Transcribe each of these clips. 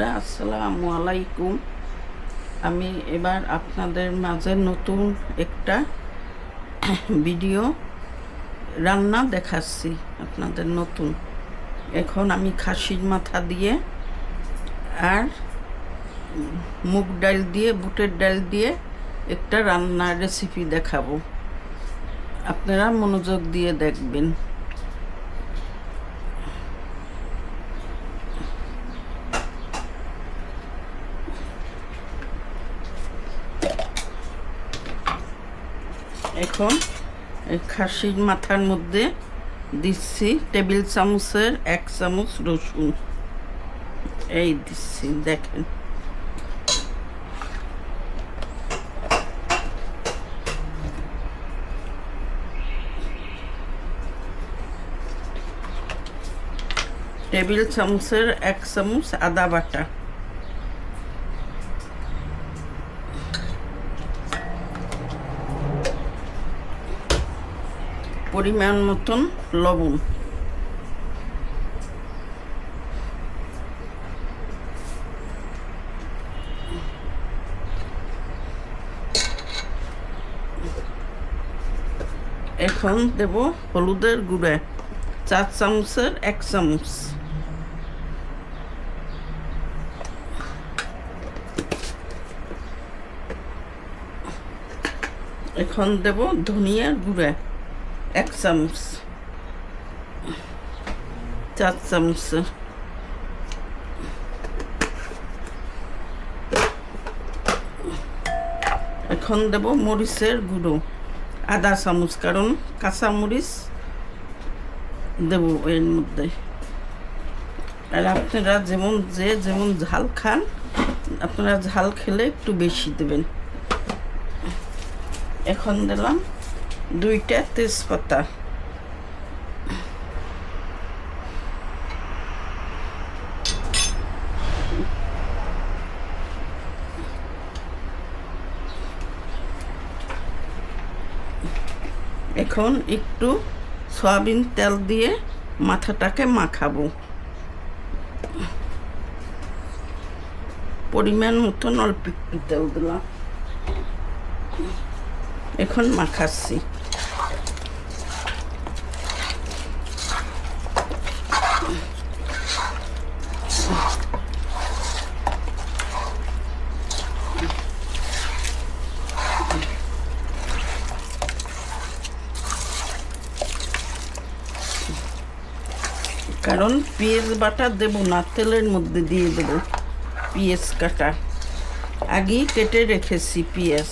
বন্ধুরা, আসসালামু আলাইকুম। আমি এবার আপনাদের মাঝে নতুন একটা ভিডিও রান্না দেখাচ্ছি, আপনাদের নতুন। এখন আমি খাসির মাথা দিয়ে আর মুগ ডাল দিয়ে, বুটের ডাল দিয়ে একটা রান্নার রেসিপি দেখাবো। আপনারা মনোযোগ দিয়ে দেখবেন। এখন খাসির মাথার মধ্যে দিচ্ছি টেবিল চামচের এক চামচ রসুন। এই দিচ্ছি, দেখেন। টেবিল চামচের এক চামচ আদা বাটা। পরিমাণ মতন লবণ। এখন দেব হলুদের গুঁড়া, চার চামচের এক চামচ। এখন দেব ধনিয়ার গুঁড়া। এক চামচ চার চামচ এখন দেব মরিচের গুঁড়ো। আধা চামচ, কারণ কাঁচা মরিচ দেব এর মধ্যে। আর আপনারা যেমন যে যেমন ঝাল খান, আপনারা ঝাল খেলে একটু বেশি দেবেন। এখন দিলাম দুইটা তেজপাতা। এখন একটু সয়াবিন তেল দিয়ে মাথাটাকে মাখাবো। পরিমাণ মতন অল্প একটু তেল দিলাম। এখন মাখাচ্ছি। কারণ পেঁয়াজ বাটা দেব না, তেলের মধ্যে দিয়ে দেব পেঁয়াজ কাটা। আগেই কেটে রেখেছি পেঁয়াজ।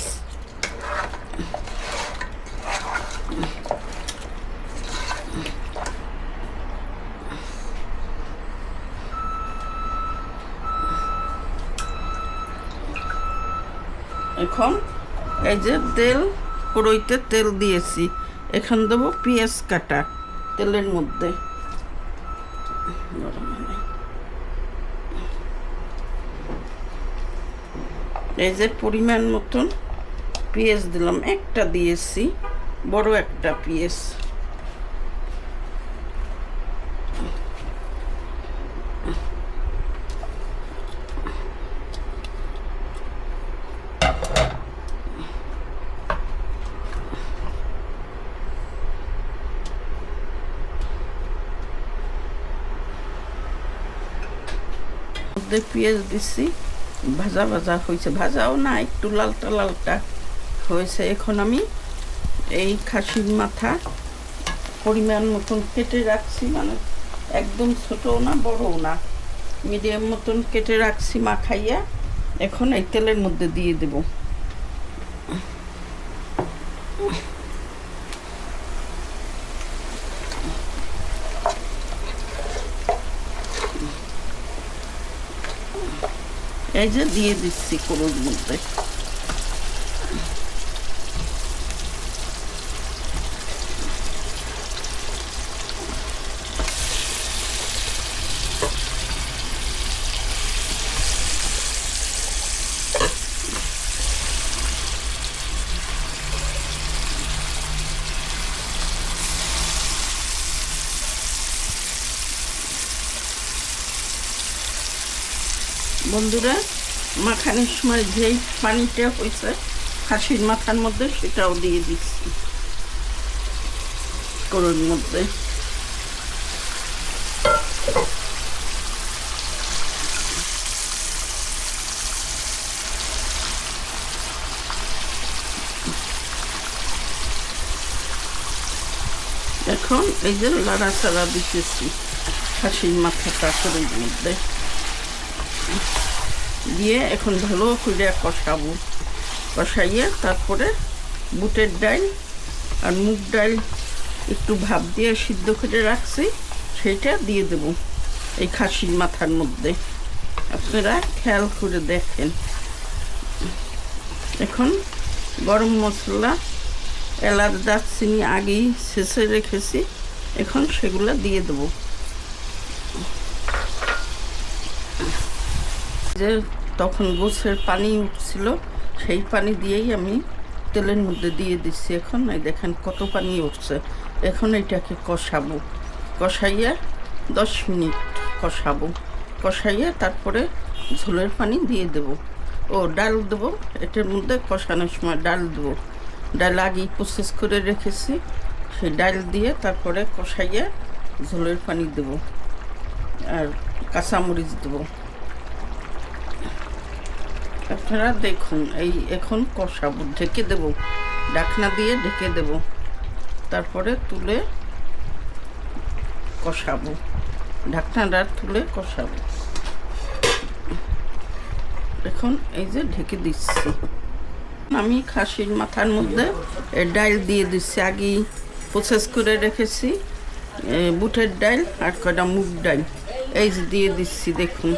এখন এই যে তেল, কড়ইতে তেল দিয়েছি। এখন দেবো পেঁয়াজ কাটা, তেলের মধ্যে। এই যে পরিমাণ মতন পিএস দিলাম একটা দিয়েছি বড় একটা পেঁয়াজ। মধ্যে পেঁয়াজ দিছি, ভাজা ভাজা হয়েছে। ভাজাও না একটু লালটা লালটা হয়েছে। এখন আমি এই খাসির মাথা পরিমাণ মতন কেটে রাখছি মানে একদম ছোটও না, বড়ও না। মিডিয়াম মতন কেটে রাখছি মাখাইয়া। এখন এই তেলের মধ্যে দিয়ে দেব। এই যে দিয়ে দিচ্ছি কড়ুর বন্ধুরা, মাখানির সময় যেই পানিটা হয়েছে, খাসির মাথার মধ্যে সেটাও দিয়ে দিচ্ছি। করুন মধ্যে। এখন এই যে লাড়া চাড়া দিতেছি, খাসির মাথাটা করে মধ্যে। দিয়ে এখন ভালো করে কষাবো। কষাইয়ে তারপরে বুটের ডাল আর মুগ ডাল একটু ভাপ দিয়ে সিদ্ধ করে রাখছি, সেইটা দিয়ে দেব এই খাসির মাথার মধ্যে। আপনারা খেয়াল করে দেখেন। এখন গরম মশলা, এলাচ, দারচিনি আগেই শেষে রেখেছি, এখন সেগুলো দিয়ে দেবো। যে তখন গোছের পানি উঠছিল, সেই পানি দিয়েই আমি তেলের মধ্যে দিয়ে দিচ্ছি এখন। এই দেখেন কত পানি উঠছে। এখন এটাকে কষাবো। কষাইয়া দশ মিনিট কষাবো। কষাইয়া তারপরে ঝোলের পানি দিয়ে দেবো। ও, ডাল দেবো। এটার মধ্যে কষানোর সময় ডাল দেবো। ডাল আগেই প্রসেস করে রেখেছি। সেই ডাল দিয়ে তারপরে কষাইয়া ঝোলের পানি দেবো। আর কাঁচামরিচ দেবো। আপনারা দেখুন, এই এখন কষাবো ঢেকে দেব। ডাকনা দিয়ে ঢেকে দেব। তারপরে তুলে কষাবো। ঢাকনাটা তুলে কষাবো। এখন এই যে ঢেকে দিচ্ছি। আমি খাসির মাথার মধ্যে ডাইল দিয়ে দিচ্ছি। আগেই প্রসেস করে রেখেছি বুটের ডাইল আর কটা মুগ ডাইল। এই দিয়ে দিচ্ছি, দেখুন।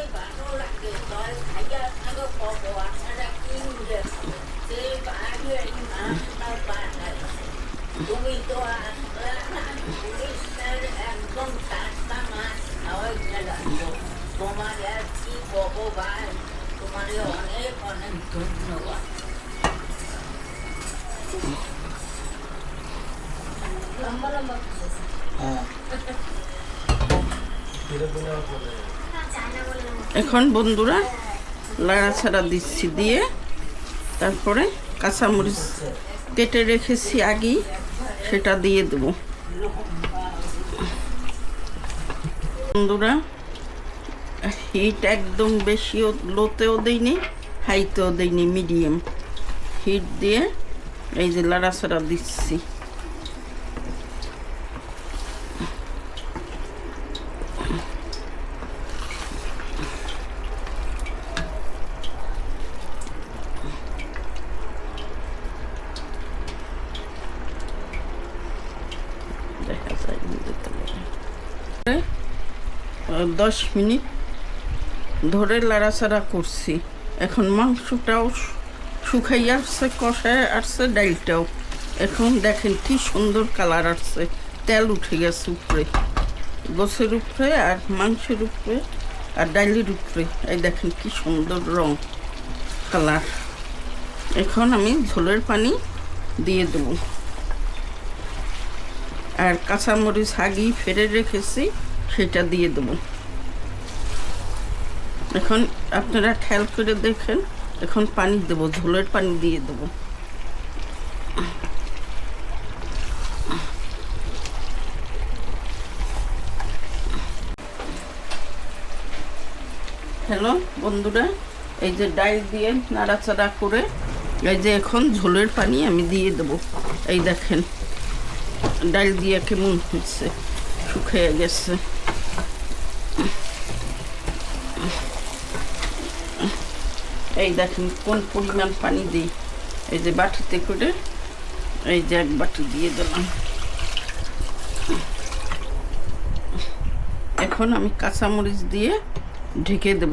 এখন বন্ধুরা লাড়াছাড়া দিচ্ছি দিয়ে তারপরে কাঁচামরিচ কেটে রেখেছি আগেই, সেটা দিয়ে দেব। বন্ধুরা, হিট একদম বেশিও লোতেও দিইনি, হাইতেও দিইনি, মিডিয়াম। হিট দিয়ে এই যে লাড়াছাড়া দিচ্ছি। দশ মিনিট ধরে লাড়াচাড়া করছি। এখন মাংসটাও শুকাই আসছে, কষায় আসছে ডালটাও এখন দেখেন কি সুন্দর কালার আসছে, তেল উঠে গেছে উপরে গোছের উপরে আর মাংসের উপরে আর ডালের উপরে। এই দেখেন কি সুন্দর রং, কালার। এখন আমি ঝোলের পানি দিয়ে দেবো। আর কাঁচামরিচ আগেই ফেরে রেখেছি, সেটা দিয়ে দেবো। এখন আপনারা খেয়াল করে দেখেন, এখন পানি দেবো, ঝোলের পানি দিয়ে দেবো। হ্যালো বন্ধুরা, এই যে ডাল দিয়ে নাড়াচাড়া করে, এই যে এখন ঝোলের পানি আমি দিয়ে দেবো। এই দেখেন ডাল দিয়ে কেমন হচ্ছে, শুকিয়ে গেছে। এই দেখেন কোন পরিমাণ পানি দিই। এই যে বাটিতে করে, এই যে এক বাটি দিয়ে দিলাম। এখন আমি কাঁচামরিচ দিয়ে ঢেকে দেব।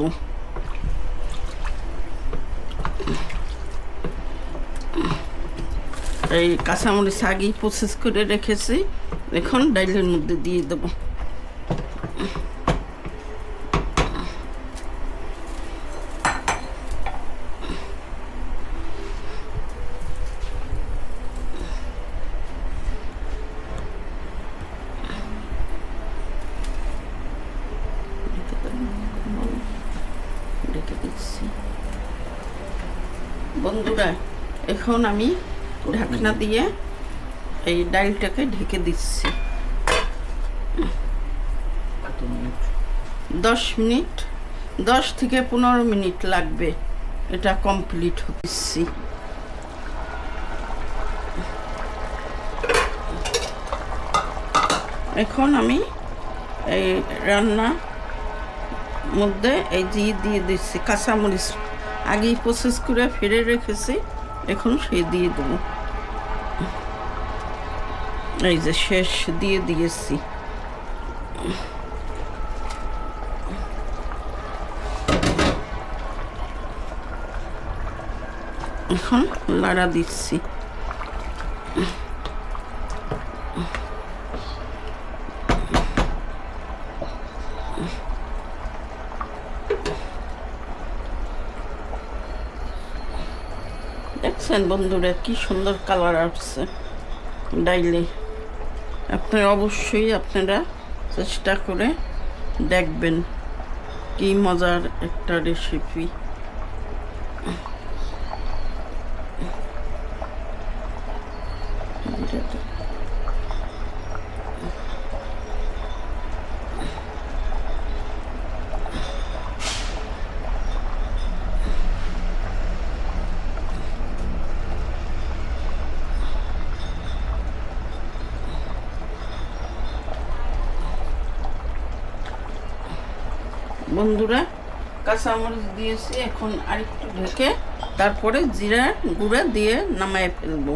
এই কাঁচামরিচ আগেই প্রসেস করে রেখেছি। এখন ডাইলের মধ্যে দিয়ে দেবো ঢেকে দিচ্ছি বন্ধুরা এখন আমি ঢাকনা দিয়ে এই ডালটাকে ঢেকে দিচ্ছি। দশ মিনিট দশ থেকে পনেরো মিনিট লাগবে এটা কমপ্লিট হচ্ছি এখন আমি এই রান্না মধ্যে এই যে দিয়ে দিচ্ছি কাঁচামরিচ আগেই প্রসেস করে ফিরে রেখেছি এখন সে দিয়ে দেবো। এই যে শেষ দিয়ে দিয়েছি। এখন লাড়া দিচ্ছি। দেখছেন বন্ধুরা, কি সুন্দর কালার আসছে ডাইলে আপনি অবশ্যই আপনারা চেষ্টা করে দেখবেন কি মজার একটা রেসিপি বন্ধুরা কাঁচামরিচ দিয়েছি, এখন আরেকটু ঢেকে তারপরে জিরা গুঁড়া দিয়ে নামায় ফেলব।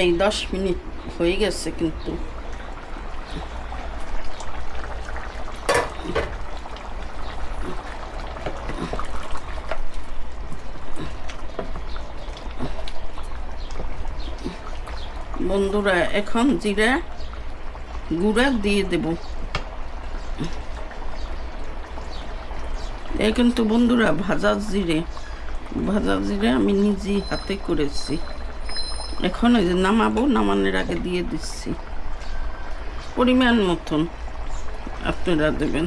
এই দশ মিনিট হয়ে গেছে কিন্তু। বন্ধুরা, এখন জিরা গুঁড়া দিয়ে দেবো। এই কিন্তু বন্ধুরা ভাজা জিরে। ভাজা জিরে আমি নিজেই হাতে করেছি। এখন ওই যে নামাবো, নামানোর আগে দিয়ে দিচ্ছি। পরিমাণ মতন আপনারা দেবেন।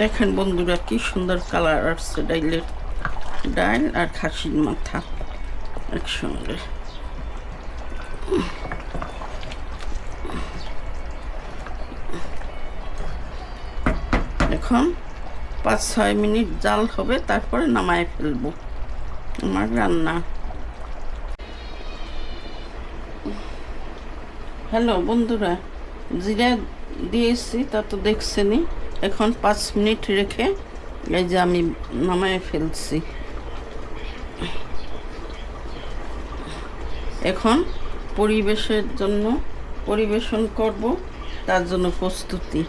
দেখেন বন্ধুরা কি সুন্দর কালার আসছে, ডাইলের ডাইল আর খাসির মাথা একসঙ্গে। এখন পাঁচ ছয় মিনিট জাল হবে, তারপরে নামায় ফেলব আমার রান্না। হ্যালো বন্ধুরা, জিরা দিয়েছি, তা তো দেখছেনি এখন পাঁচ মিনিট রেখে এই যে আমি নামায় ফেলছি। এখন পরিবেশের জন্য পরিবেশন করব, তার জন্য প্রস্তুতি।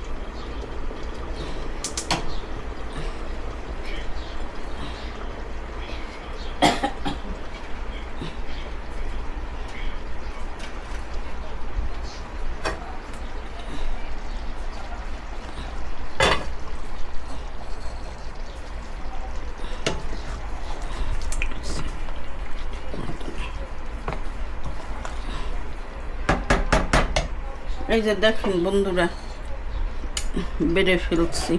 এই যে দেখেন বন্ধুরা বেড়ে ফেলছি।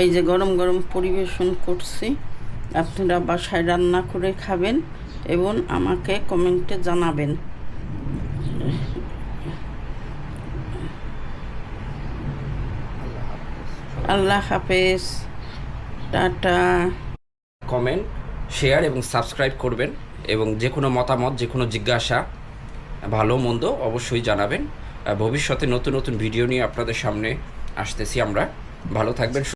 এই যে গরম গরম পরিবেশন করছি, আপনারা বাসায় রান্না করে খাবেন এবং আমাকে কমেন্টে জানাবেন। আল্লাহ হাফেজ। টাটা। কমেন্ট, শেয়ার এবং সাবস্ক্রাইব করবেন এবং যে কোনো মতামত, যে কোনো জিজ্ঞাসা, ভালো মন্দ অবশ্যই জানাবেন। ভবিষ্যতে নতুন নতুন ভিডিও নিয়ে আপনাদের সামনে আসতেছি আমরা। ভালো থাকবেন